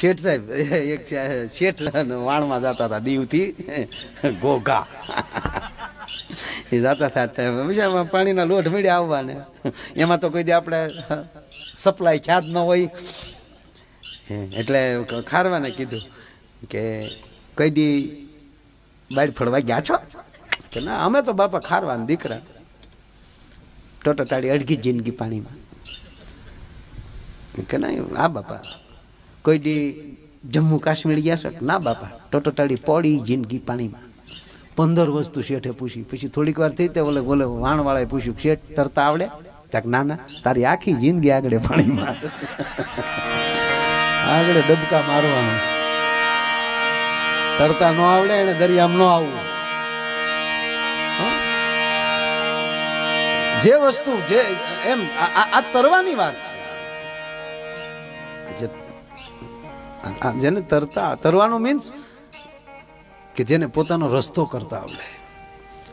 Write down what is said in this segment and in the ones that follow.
શેઠ સાહેબ, એક શેઠ વાણમાં જતા હતા દીવથી. ઘોઘા. એ જતા હતા બીજા પાણીના લોટ મળ્યા આવવાને. એમાં તો કોઈ દી આપણે સપ્લાય ખ્યાત ન હોય. એટલે ખારવાને કીધું કે કઈ દી બાર ફળવા ગયા છો? કે ના, અમે તો બાપા ખારવાના દીકરા. ટોટો તાળી અડધી જિંદગી પાણીમાં. કે ના, આ બાપા. કોઈ દી જમ્મુ કાશ્મીર ગયા છો? ના બાપા, ટોટોટાળી પોડી જિંદગી પાણીમાં. પંદર વસ્તુ શેઠે પૂછી. પછી થોડીક વાર થઈ તે ઓલે બોલે વાણવાળાએ પૂછ્યું, શેઠ તરતા આવડે? ત્યાં ના ના, તારી આખી જિંદગી આગળ પાણીમાં. આગળ ડબકા મારવાનું. તરતા ન આવડે એને દરિયામાં ન આવવું. જે વસ્તુ, જે, એમ આ તરવાની વાત છે. જેને તરતા, તરવાનું મીન્સ કે જેને પોતાનો રસ્તો કરતા આવડે.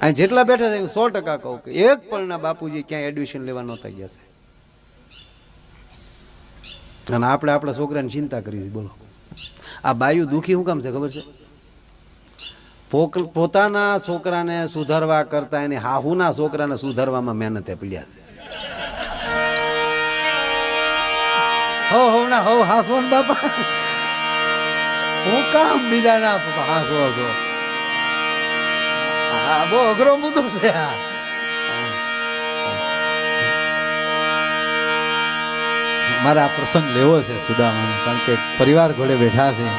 અહીં જેટલા બેઠા છે, સો ટકા કહું કે એક પણના બાપુજી ક્યાંય એડમિશન લેવા નહોતા ગયા છે. અને આપણે આપણા છોકરાની ચિંતા કરી હતી બોલો. આ બાયુ દુઃખી શું કામ છે, ખબર છે? પોતાના છોકરાને સુધારવા કરતા એની હાહુના છોકરાને સુધારવામાં મહેનતે પડ્યા છે. હો હો ના હો હાસો ને બાપા. હું કામ બીજાના હાસો છો હા, બહુ અઘરો મુદ્દો છે આ. મારે પ્રસંગ લેવો છે સુદામા કારણ કે પરિવાર ઘોડે બેઠા છે.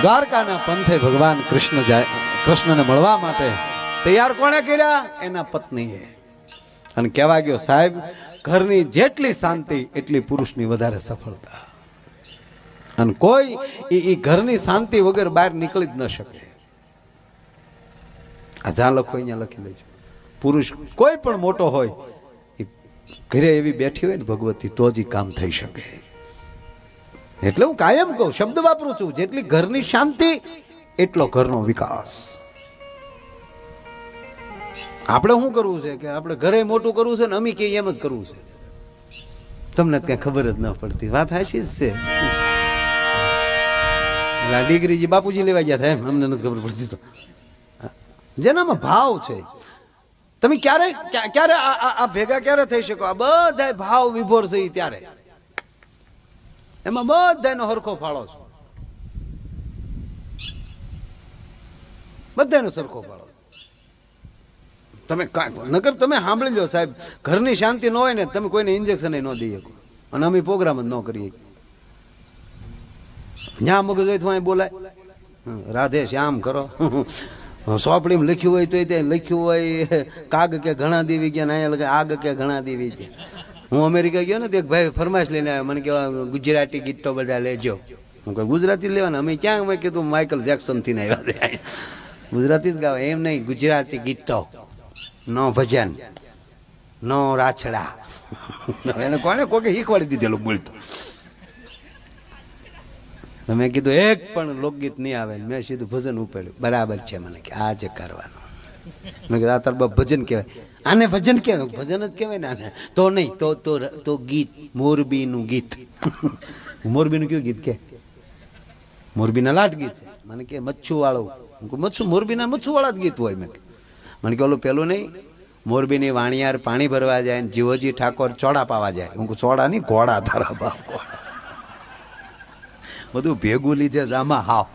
દ્વારકાના પંથે ભગવાન કૃષ્ણ જાય, કૃષ્ણને મળવા માટે તૈયાર કોણે કર્યા? એના પત્નીએ. અને કહેવા ગયો, સાહેબ, ઘરની જેટલી શાંતિ, એટલી પુરુષની વધારે સફળતા. અને કોઈ એ ઘરની શાંતિ વગર બહાર નીકળી જ ન શકે. આ જ્યાં લખો અહીંયા લખી લેજો પુરુષ કોઈ પણ મોટો હોય એ ઘરે એવી બેઠી હોય ને ભગવતી, તો જ કામ થઈ શકે. એટલે હું કાયમ કહું, શબ્દ વાપરું છું, જેટલી ઘરની શાંતિ, એટલો ઘરનો વિકાસ. આપણે શું કરવું છે કે આપણે ઘરે મોટું કરવું છે ને અમે કે એમ જ કરવું છે? તમને કઈ ખબર જ ન પડતી. વાત હાશી જ છે. એટલે ડિગ્રીજી બાપુજી લેવા ગયા હતા એમ, અમને નથી ખબર પડતી તો. જેનામાં ભાવ છે. તમે ક્યારે ક્યારે આ- ભેગા ક્યારે થઈ શકો? આ બધા ભાવ વિભોર છે ત્યારે. એમાં બધાનો હરખો ફાળો છે. બધાનો સરખો ફાળો તમે નકર તમે સાંભળી લો સાહેબ, ઘરની શાંતિ ન હોય ને, તમે કોઈને ઇન્જેક્શન ન દઈ શકો. અને અમે પ્રોગ્રામ જ ન કરીએ. ન્યા મગજ હોય તો બોલાય. રાધે શ્યામ કરો. સોપડીમાં લખ્યું હોય તો ત્યાં લખ્યું હોય. કાગ કે ઘણા દેવી ગયા ને અહીંયા લખે આગ કે ઘણા દેવી ગયા. હું અમેરિકા ગયો ને તો એક ભાઈ ફરમાશ લઈને આવ્યો. મને કહેવા, ગુજરાતી ગીતો બધા લેજો. હું કહું, ગુજરાતી લેવાના? અમે ક્યાં? મેં કીધું, માઇકલ જેક્સનથી આવ્યા ગુજરાતી જ ગાવા? એમ નહીં, ગુજરાતી ગીતો. નો ભજન, નો રાછડા. એને કોને કોકે શીખવાડી દીધેલું બોલતો તો? મેં કીધું એક પણ લોકગીત નહીં આવે. મેં સીધું ભજન ઉપાડ્યું. બરાબર છે મને કે આ જે કરવાનું. મેં કીધું આ તાર ભજન કહેવાય. આને ભજન કહેવાય? ભજન જ કહેવાય ને આને. તો નહીં તો તો તો ગીત મોરબીનું ગીત. મોરબીનું કયું ગીત કે? મોરબીના લાટ ગીત છે. મને કે મચ્છુવાળું. હું કહું, મચ્છુ મોરબીના મચ્છુવાળા જ ગીત હોય. મેં મને કે ઓલું પેલું નહીં મોરબીની વાણિયાર પાણી ભરવા જાય ને જીવોજી ઠાકોર ચોડા પાવા જાય. હું ચોડા નહીં ઘોડા તારા બાપ ઘોડા. બધું ભેગું લીધે જ આમાં હાવ.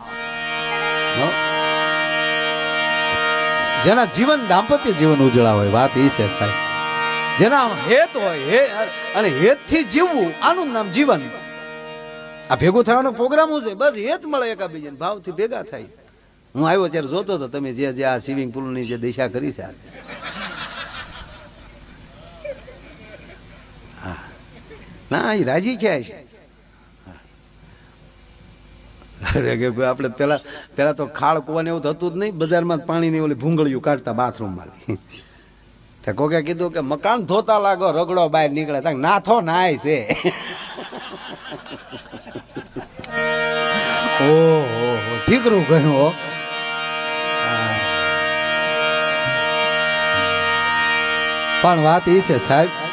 જેના જીવન દાંપત્ય જીવન ઉજળા હોય, વાત એ છે સાહેબ. જેના હેત હોય, હે, અને હેતથી જીવવું, આનું નામ જીવન. આ ભેગું થવાનો પ્રોગ્રામ છે? બસ હેત મળે એકાબીજાને, ભાવથી ભેગા થાય. હું આવ્યો ત્યારે જોતો હતો તમે જે જે આ સ્વિમિંગ પુલની જે દિશા કરી છે. ના એ રાજી છે આ છે અરે કે ભાઈ આપણે પેલા પેલા તો ખાળ કુવાને એવું થતું જ નહીં. બજારમાં પાણીની ઓલી ભૂંગળીયું કાઢતા બાથરૂમમાં. તે કોકે કીધું કે મકાન ધોતા લાગો, રગડો બહાર નીકળે. તાં નાથો નાય છે. ઓહો ઠીકરું કહ્યું હો. પણ વાત એ છે સાહેબ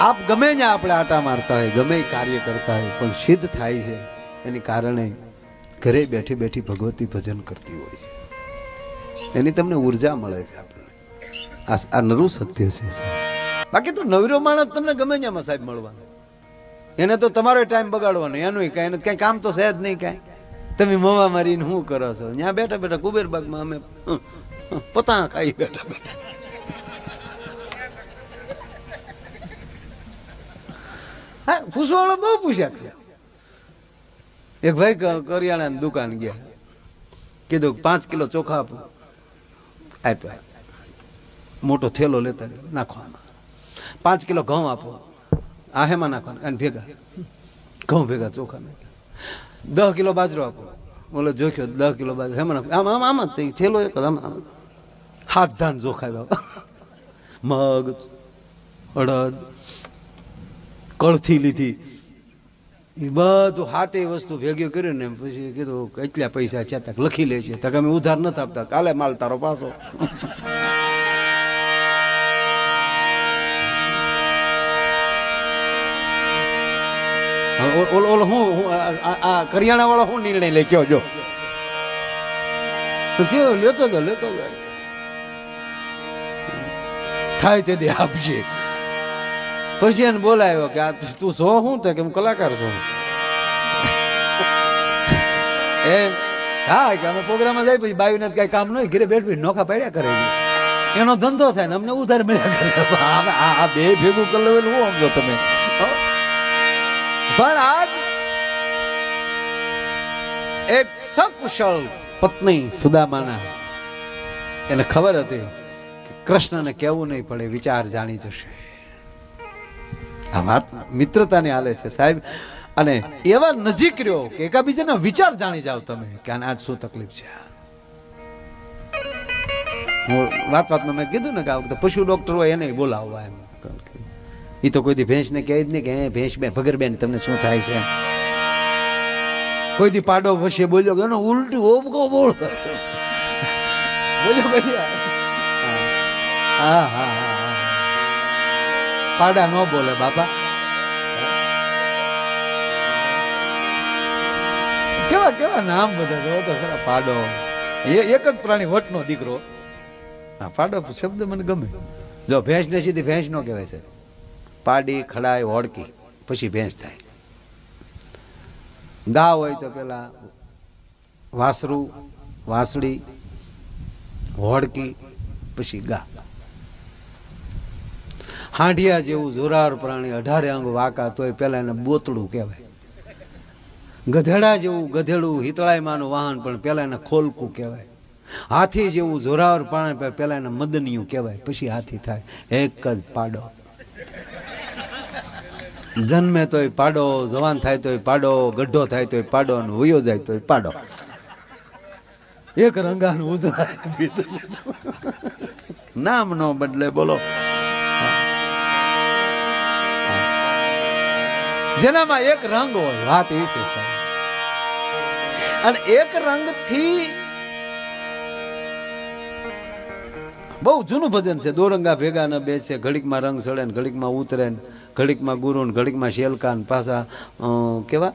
આપ ગમે ત્યાં આપણે આટા મારતા હોય ગમે કાર્ય કરતા હોય પણ સિદ્ધ થાય છે એની કારણે ઘરે બેઠી બેઠી ભગવતી ભજન કરતી હોય છે. એની તમને ઊર્જા મળે છે આપણને. આ આ નરું સત્ય છે. બાકી તો નવીરો માણસ તમને ગમે ત્યાં સાહેબ મળવાનો. એને તો તમારો ટાઈમ બગાડવાનો એનું કાંઈ એને કાંઈ કામ તો છે જ નહીં કાંઈ. તમે મવા મારીને શું કરો છો? ત્યાં બેઠા બેઠા કુબેર બાગમાં અમે હં, ખાઈ બેઠા બેઠા. હા પૂછવાળો બહુ પૂછ્યા છે એક ભાઈ કરિયાણાની દુકાન ગયા. કીધું પાંચ કિલો ચોખા આપો. આપ્યા. મોટો થેલો લેતા નાખવાનો પાંચ કિલો ઘઉં આપો. આ હેમાં નાખવાના. અને ભેગા. ઘઉં ભેગા ચોખા નાખ્યા. દસ કિલો બાજરો આપો. બોલે જોખ્યો દસ કિલો બાજરો. હેમાં નાખો આમ આમ આમ જ થેલો એક આમ. હાથ ધાન ચોખાવ્યા મગ, અડદ કળથી લીધી. એ બધું હાથે વસ્તુ ભેગી કર્યું ને પછી કીધું એટલા પૈસા છે તક લખી લે છે તક અમે ઉધાર નથી આપતા. કાલે માલ તારો પાછો. ઓલો ઓલો હું આ- કરિયાણા વાળો હું નિર્ણય લે કયો જો. લેતો લેતો થાય તે દે આપશે પછી એને બોલાયો કે આ તું છો શું તે કે હું કલાકાર છું. એમ, હા, કે અમે પ્રોગ્રામમાં જાય પછી બાયુને કઈ કામ નહીં ઘરે બેઠ બેઠ નોખા પાડ્યા કરે એનો ધંધો થાય ને અમને ઉધાર મળ્યા કરે આ બે ભેગું કરી હું સમજો તમે. પણ આજ એક સકુશળ પત્ની સુદામાના એને ખબર હતી કે કૃષ્ણને કેવું નહીં પડે, વિચાર જાણી જશે. મિત્રતાને હાલે છે, સાહેબ. અને એવા નજીક રહ્યો કે એકાબીજાના વિચાર જાણી જાઓ તમે કે આને આજ શું તકલીફ છે? હું વાત વાતમાં મેં કીધું ને કે પશુ ડોક્ટર હોય એને બોલાવવા એમ. એ તો કોઈ દી ભેંસને કહે જ નહીં કે, હે, ભેંસ બેન ભગર બેન તમને શું થાય છે? કોઈ દી પાડો વસે બોલ્યો કે, એનો ઉલટું ઓબકો બોલ. બોલ્યો હા હા. પાડા ન બોલે બાપા કેવા કેવા નામ બધા જો તો ખરા, પાડો. એ એક જ પ્રાણી વટનો દીકરો. હા, પાડો શબ્દ મને ગમે. જો, ભેંસ ને સીધી ભેંસ નો કહેવાય છે. પાડી ખડાય હોડકી, પછી ભેંસ થાય. ગા હોય તો પેલા વાસરું, વાસળી, હોડકી, પછી ગા. હાંડિયા જેવું જોરાર પ્રાણી અઢારે અંગ વાકા તોય પેલા એને બોતડું કહેવાય. ગધેડા જેવું ગધેડું હિતળાયમાનું વાહન પણ પેલા એને ખોલકું કહેવાય. હાથી જેવું જોરાવર પણ પેલા એને મદનિયું કહેવાય. પછી હાથી થાય. એક જ પાડો. જન્મે તોય પાડો, જવાન થાય તોય પાડો, ગઢો થાય તોય પાડો અને વયો જાય તોય પાડો. એક રંગાનું ઉધરાય બીજું. નામ નો બદલે બોલો. જેનામાં એક રંગ હોય, વાત એ છે અને એક રંગથી બહુ જૂનું ભજન છે. દોરંગા ભેગા ન બેસે, ઘડીકમાં રંગ સડે ઘડીકમાં ઉતરે ઘડીકમાં ગુરુ ઘડીકમાં શેલકા ને પાછા કેવા?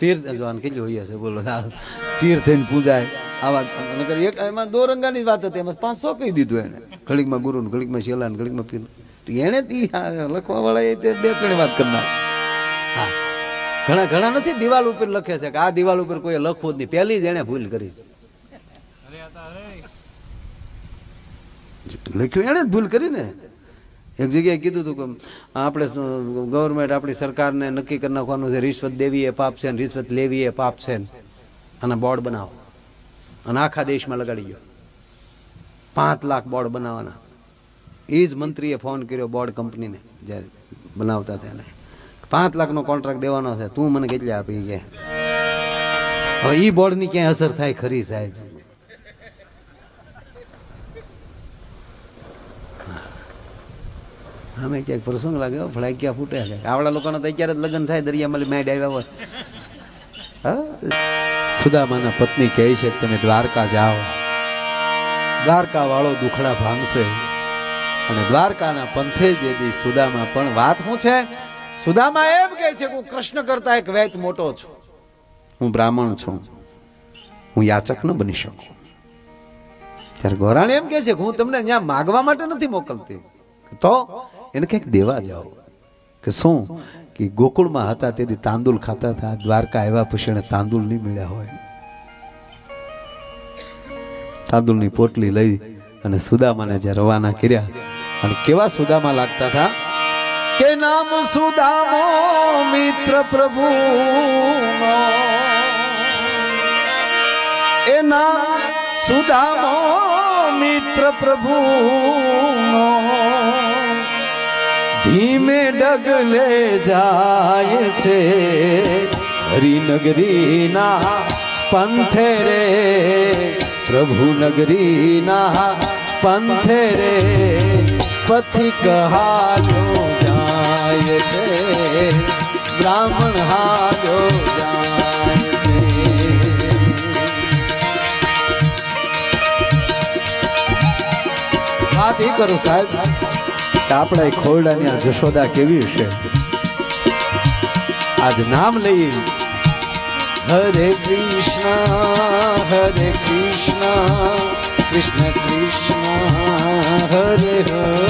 પીર જવાન, કેટલી હોય છે બોલો. પીર થઈને પૂજાય. આવા નગર એક, એમાં દોરંગાની વાત હતી, એમાં પાંચસો કહી દીધું એને. ઘડીકમાં ગુરુ ઘડીકમાં શેલા ને ઘડીકમાં પીર. એણે લખવા વાળા એ બે, ત્રણ વાત કરનાર. હા. ઘણા ઘણા નથી? દિવાલ ઉપર લખે છે કે આ દિવાલ ઉપર કોઈ લખવું જ નહીં. પહેલી જ એને ભૂલ કરી છે. લખ્યું એણે જ ભૂલ કરી ને એક જગ્યાએ કીધું હતું કે આપણે ગવર્મેન્ટ આપણી સરકારને નક્કી કરી નાખવાનું છે, રિશ્વત દેવી એ પાપ છે ને રિશ્વત લેવી એ પાપ છે અને બોર્ડ બનાવો. અને આખા દેશમાં લગાડી ગયો. પાંચ લાખ બોર્ડ બનાવવાના. એ જ મંત્રીએ ફોન કર્યો બોર્ડ કંપનીને, જ્યારે બનાવતા તેને પાંચ લાખનો કોન્ટ્રાક્ટ દેવાનો છે. તું મને કેટલી આપી કે? હવે ઈ બોર્ડની ક્યાંય અસર થાય ખરી સાહેબ? અમે ક્યાંક પ્રસંગ લાગ્યો ફળાક્યા ફૂટે છે. આવડા લોકોને તો અત્યારે જ લગ્ન થાય, દરિયામાં મેડ આવ્યા હોય. હા? સુદામાના પત્ની કહે છે તમે દ્વારકા જાઓ. દ્વારકા વાળો દુખડા ભાંગશે. અને દ્વારકાના પંથે જે સુદામા પણ વાત શું છે? સુદામા એમ કહે છે કે હું કૃષ્ણ કરતા એક વૈત મોટો છું. હું બ્રાહ્મણ છું. હું યાચક ન બની શકું. ત્યારે ગોરાણી એમ કહે છે કે હું તમને ત્યાં માગવા માટે નથી મોકલતી. તો એને કંઈક દેવા જાઓ. કે શું? કે ગોકુળમાં હતા તેથી તાંદુલ ખાતા હતા. દ્વારકા આવ્યા પછી એને તાંદુલ નહીં મળ્યા હોય. તાંદુલની પોટલી લઈ અને સુદામાને જે રવાના કર્યા. અને કેવા સુદામા લાગતા હતા? કે નામ સુદામો મિત્ર પ્રભુ એ નામ સુદામો મિત્ર પ્રભુ ધીમે ડગલે જાય છે હરિનગરીના પંથે રે પ્રભુ નગરીના પંથે રે પથિક હાલો જાય છે. બ્રાહ્મણ હાજો વાત એ કરું સાહેબ આપણા ખોરડાની આ જશોદા કેવી છે? આજ નામ લઈ હરે કૃષ્ણ હરે કૃષ્ણ કૃષ્ણ કૃષ્ણ, હરે હરે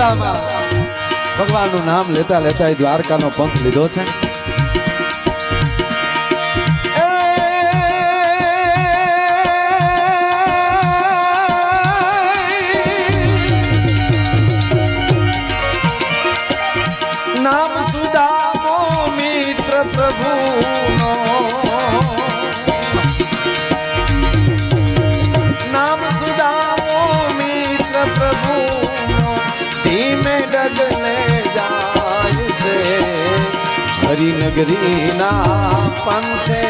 સુદામા ભગવાનનું નામ લેતા લેતા એ દ્વારકાનો પંથ લીધો છે. હરિનગરીના પંથે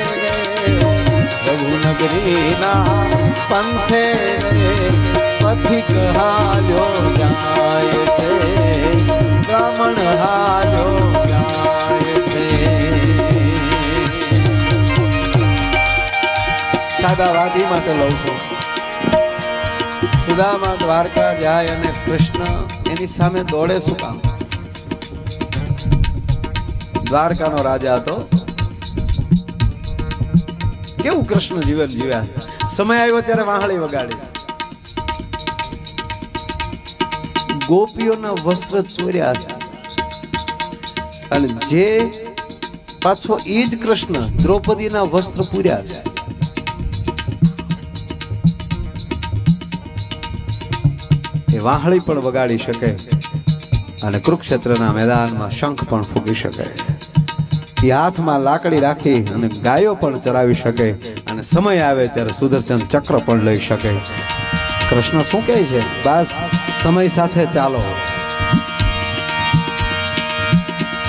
રઘુનગરીના પંથે પથિક હાલ્યો જાય છે બ્રાહ્મણ હાલ્યો જાય છે સાદા વાદી માટે લઉં છું સુદામા દ્વારકા જાય અને કૃષ્ણ એની સામે દોડે શું કામ? દ્વારકાનો રાજા હતો. કેવું કૃષ્ણ જીવન જીવ્યા? સમય આવ્યો ત્યારે વાહળી વગાડી. ગોપીઓના વસ્ત્ર ચોર્યા અને જે પાછો એ જ કૃષ્ણ દ્રૌપદીના વસ્ત્ર પૂર્યા છે. એ વાહળી પણ વગાડી શકે. અને કુરુક્ષેત્રના મેદાનમાં શંખ પણ ફૂકી શકે. એ હાથમાં લાકડી રાખી અને ગાયો પણ ચરાવી શકે અને સમય આવે ત્યારે સુદર્શન ચક્ર પણ લઈ શકે. કૃષ્ણ શું કહે છે? બસ, સમય સાથે ચાલો.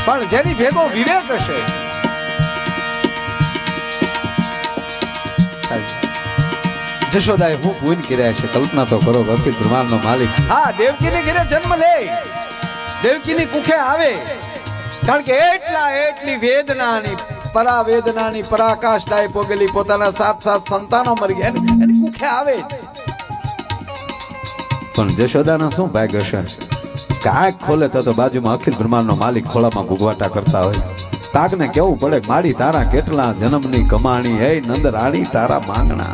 પણ જેની ભેગો વિવેક હશે. જશોદાએ હું ભૂન કર્યા છે. કલ્પના તો કરો કે બ્રહ્માંડ નો માલિક. હા, દેવકીની ઘરે જન્મ લે. દેવકીની કુખે આવે. કારણ કે એટલા એટલી વેદનાની, પરાવેદનાની પરાકાષ્ઠાએ પોગેલી પોતાના સાત સાત સંતાનો મરી ગયા. એની- કુખે આવે. પણ જશોદાના શું ભાગ્ય છે? કાંઈક ખોલે તો તો બાજુમાં અખિલ બ્રહ્માંડનો માલિક ખોળામાં ગુગવાટા કરતા હોય. કાકને કેવું પડે માડી તારા કેટલા જન્મની કમાણી હે નંદ રાણી તારા માંગણા.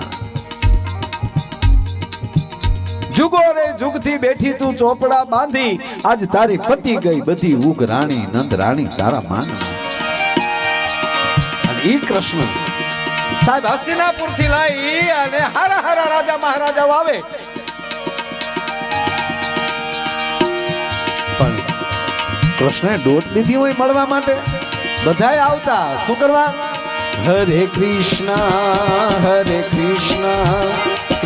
જુગો રે જુગથી બેઠી તું ચોપડા બાંધી. આજ તારી પતિ ગઈ બધી ઉગ રાણી નંદ રાણી તારા માન અને ઈ કૃષ્ણ. સાહેબ હસ્તિનાપુરથી લઈ અને હારા હારા રાજા મહારાજાઓ આવે. પણ કૃષ્ણે દોટ લીધી હોય મળવા માટે? બધાય આવતા. શું કરવા? હરે કૃષ્ણ હરે કૃષ્ણ.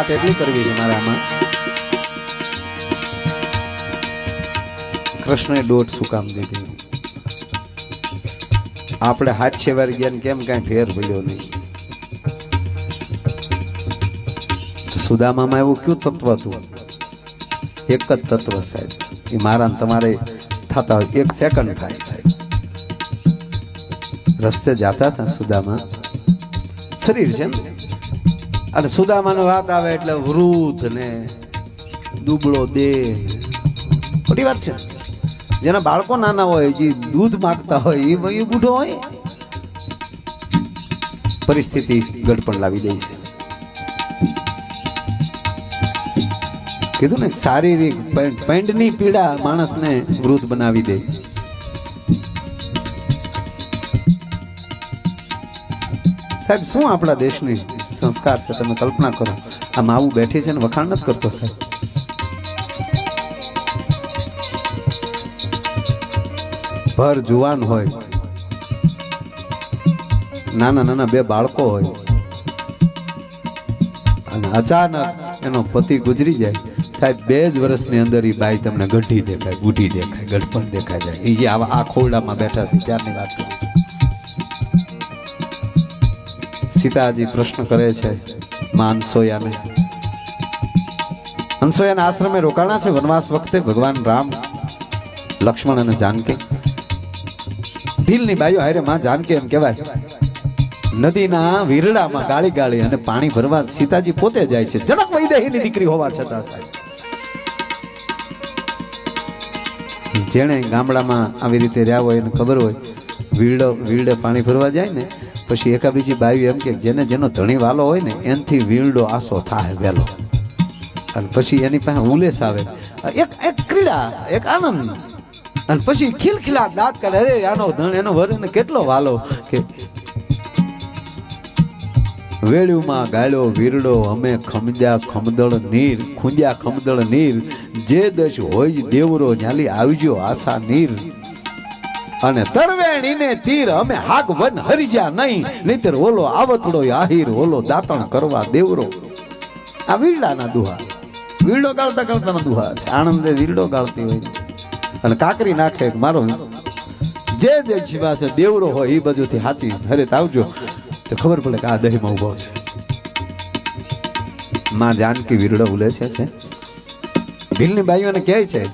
વાત એટલી કરવી છે મારે આમાં. કૃષ્ણે દોટ શું કામ દીધી? આપણે હાથ છેવારી ગયા કેમ કાંઈ ફેર ભૂલ્યો નહીં? સુદામામાં એવું કયું તત્વ હતું? એક જ તત્વ સાહેબ. એ મારા તમારે થતા હોય, એક સેકન્ડ થાય સાહેબ. રસ્તે જાતા હતા સુદામા. શરીર છે ને? અને સુદામાનો વાત આવે એટલે વૃદ્ધ ને દુબળો દેહ. ખોટી વાત છે. જેના બાળકો નાના હોય, જે દૂધ માગતા હોય, એ એ બુઢો હોય. પરિસ્થિતિ ગડપણ લાવી દે છે. કીધું ને, શારીરિક પેન્ડની પીડા માણસને વૃદ્ધ બનાવી દે. સાહેબ, શું આપણા દેશની સંસ્કાર છે, તમે કલ્પના કરો. આ માવું બેઠી છે ને વખાણ નથી કરતો, સાહેબ. ભર જુવાન હોય. નાના નાના બે બાળકો હોય. અને અચાનક એનો પતિ ગુજરી જાય. સાહેબ, બે જ વર્ષની અંદર એ બાઈ તમને ગઢી દેખાય બુઢી દેખાય, ગઢપણ દેખાય જાય. એ આવા આ ખોરડામાં બેઠા છે, ત્યારની વાત કરું સીતાજી પ્રશ્ન કરે છે, માં અનસોયાને. આશ્રમે રોકાણા છે? વનવાસ વખતે ભગવાન રામ, લક્ષ્મણ અને જાનકી. ભીલની બાયો હારે માં જાનકી એમ કહેવાય, નદીના વીરડામાં ગાળી ગાળી અને પાણી ભરવા સીતાજી પોતે જાય છે. જનક વૈદેહીની દીકરી હોવા છતાં સાહેબ. જેણે ગામડામાં આવી રીતે રહ્યા હોય એને ખબર હોય વીરડો વીરડે પાણી ભરવા જાય ને પછી એકા બીજી બાયું એમ કે જેને જેનો ધણી વાલો હોય ને, એનથી વીણડો આસો થાય વહેલો અને પછી એની પાસે ઉલેસ આવે. એક એક ક્રીડા, એક આનંદ. અને પછી ખીલખીલા દાંત કરે અરે, આનો ધણ, એનો વર કેટલો વાલો કે વેળ્યુમાં ગાળ્યો વીરડો, અમે ખમદ્યા ખમદળ નીર ખૂંદ્યા ખમદળ નીર. જે દશ હોય દેવરો, ન્યાલી આવજો આશા નીર. અને તરવેણીને તીર અમે હાક વન હરિજા નહીં. નહીતર ઓલો આવતડો આહીર, ઓલો દાતણ કરવા દેવરો. આ વીરડાના દુહા. વીરડો ગાળતા ગાળતાના દુહા છે. આણંદે વીરડો ગાળતી હોય અને કાકરી નાખે મારો જે જે જીવા છે, દેવરો હોય, એ બાજુથી હાચી હરે આવજો. તો ખબર પડે કે આ દહીમાં ઊભો છે. માં જાનકી વીરડો ઉલે છે છે. ભીલની બાઈઓને કહે છે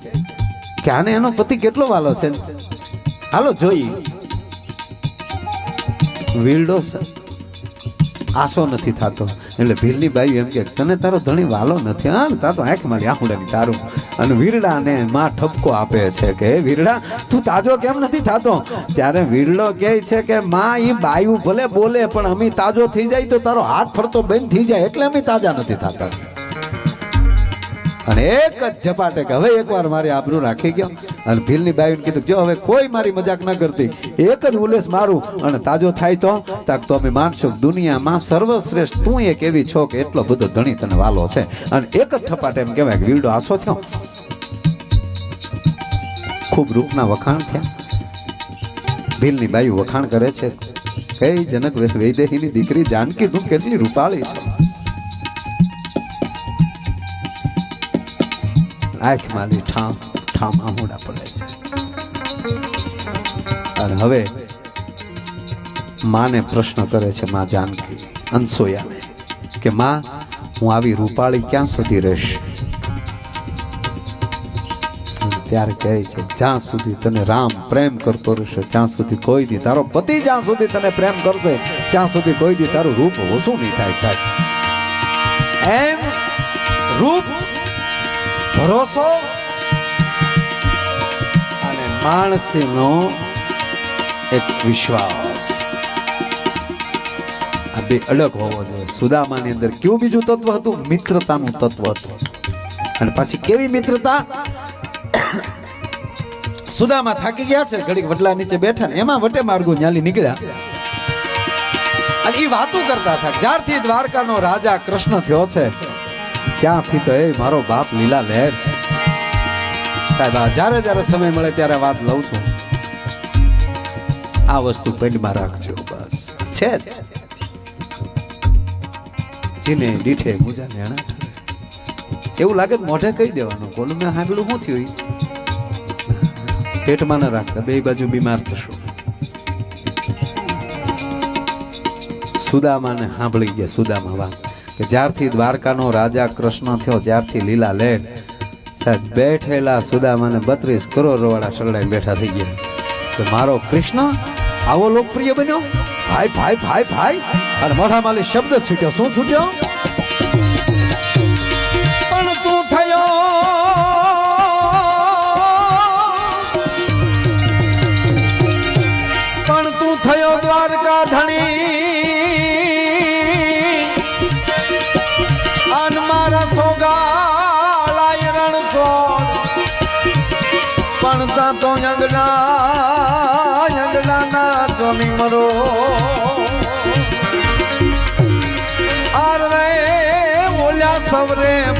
કે આને એનો પતિ કેટલો વાલો છે? હાલો, જોઈ. વીરડો આસો નથી થતો. એટલે ભીલની બાઈ એમ કે, તને તારો ધણી વાલો નથી. હા ને આંખ મારી આંખડે તારું અને વીરડાને માં ઠપકો આપે છે કે, "હે વીરડા, તું તાજો કેમ નથી થતો? ત્યારે વીરડો કહે છે કે, માં એ બાયું ભલે બોલે, પણ અમે તાજો થઈ જાય તો તારો હાથ ફરતો બેન થઈ જાય, એટલે અમે તાજા નથી થતા. અને એક જ ઝપાટે કે, હવે એકવાર મારી આબરૂ રાખી ગયો. અને ભીલની બાઈને કીધું, જો હવે કોઈ મારી મજાક ન કરતી, એક જ ઉલેસ મારું અને તાજો થાય તો? તાક તો અમે માનશો દુનિયામાં સર્વશ્રેષ્ઠ તું એક એવી છો કે એટલો બધો ધણી તને વાલો છે. અને એક જ ઠપાટે એમ કહેવાય કે વીરડો આછો થયો. ખૂબ રૂપના વખાણ થયા. ભીલની બાઈ વખાણ કરે છે, કઈ જનક વૈદેહીની દીકરી જાનકી તું કેટલી રૂપાળી છે? આંખ માલી ઠામ. ઠામ આહુડા પડે છે. અને હવે માને પ્રશ્ન કરે છે માં જાનકી, અનસોયાને, કે માં, હું આવી રૂપાળી ક્યાં સુધી રહીશ? ત્યારે કહે છે, જ્યાં સુધી તને રામ પ્રેમ કરતો રહેશે, ત્યાં સુધી કોઈ દી તારો પતિ જ્યાં સુધી તને પ્રેમ કરશે, ત્યાં સુધી કોઈ દી તારું રૂપ ઓછું નહીં થાય સાહેબ. એમ રૂપ ભરોસો માણસનો એક વિશ્વાસ. આ બે અલગ હોવો જોઈએ. સુદામાની અંદર કેવું બીજું તત્વ હતું? મિત્રતાનું તત્વ હતું. અને પાછી કેવી મિત્રતા? સુદામા થાકી ગયા છે, ઘડીક વડલા નીચે બેઠા ને એમાં વટે માર્ગો ન્યાલી નીકળ્યા. અને એ વાતો કરતા હતા, જ્યારથી દ્વારકાનો રાજા કૃષ્ણ થયો છે, ત્યાંથી તો એ મારો બાપ લીલા લહેર છે. સાહેબ આ જ્યારે જ્યારે સમય મળે ત્યારે વાત લઉં છું. આ વસ્તુ પેન્ડમાં રાખજો, બસ. છે જીને દીઠે મુજા નેણા એવું લાગે મોઢે કહી દેવાનું. બોલું મેં હાંભળું શું થયું? પેટમાં ન રાખતા, બે બાજુ બીમાર થશો. સુદામાને સાંભળી ગયા, સુદામા વાત. કે જ્યારથી દ્વારકાનો રાજા કૃષ્ણ થયો, ત્યારથી લીલા લેટ. બેઠેલા સુદામાને બત્રીસ કરોડ વાળા શરણાઈ બેઠા થઈ ગયા. તો મારો કૃષ્ણ આવો લોકપ્રિય બન્યો? ભાઈ ભાઈ ભાઈ ભાઈ. અને મોઢામાં શબ્દ છૂટ્યો. શું છૂટ્યો?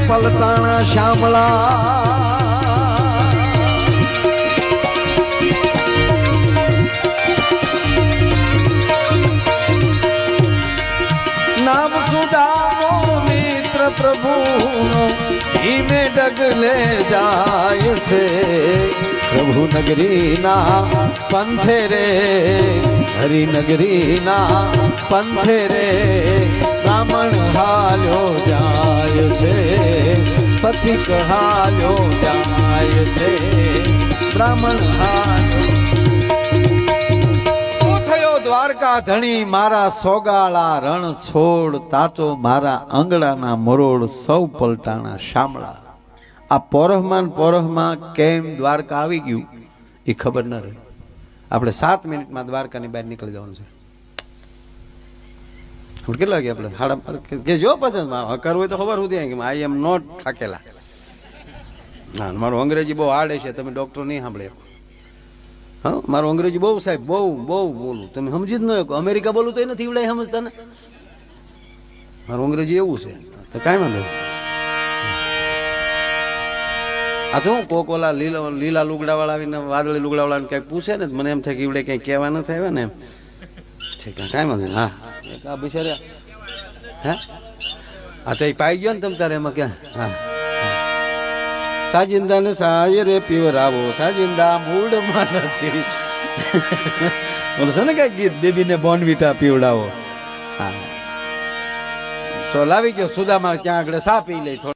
પલટાણા શ્યામળા. પ્રભુનો ધીમે ડગલે જાય છે. પ્રભુ નગરીના પંથે રે હરિનગરીના પંથે રે બ્રાહ્મણ હાલ્યો જાય છે, પથિક હાલ્યો જાય છે, બ્રાહ્મણ હાલ્યો થયો દ્વારકા ધણી મારા સોગાળા રણ છોડ તાચો મારા આંગળાના મરોડ સૌ પલટાણા શામળા. આ પોરહમાં પોરહમાં કેમ દ્વારકા આવી ગયું એ ખબર ન રહી. આપણે સાત મિનિટમાં દ્વારકાની બહાર નીકળી જવાનું છે. આપણે કેટલા વાગે આપણે? સાડા કે જો પસંદ હકર હોય તો ખબર સુધી કે આઈ એમ નોટ થાકેલા. ના મારું અંગ્રેજી બહુ આડે છે, તમે ડોક્ટર નહીં સાંભળે. હા, મારું અંગ્રેજી બહુ સાહેબ, બહુ બહુ બોલું. તમે સમજી જ ન અમેરિકા બોલું તો એ નથી એવડાય સમજતા ને? મારું અંગ્રેજી એવું છે. તો કાંઈ વાંધો. આ તો કોક ઓલા લીલા લીલા લુગડાવાળા આવીને વાદળી લુગડાવાળાને કંઈક પૂછે ને મને એમ થાય કે એવડે કંઈ કહેવા ન થાય ને એમ. ઠીક કાંઈ વાંધો હા. આ બિચારા. હે? આ તો એ પાઈ ગયો ને તમ તારે એમાં ક્યાં? હા. સાજિંદા ને સાય રે પીવરાવો સાજિંદા મૂળમાં નથી બોલો છે ને કઈ ગીત? બેબીને બોનવીટા પીવડાવો. હા. તો લાવી ગયો સુદામાં ત્યાં આગળ સા પી લઈ થોડો.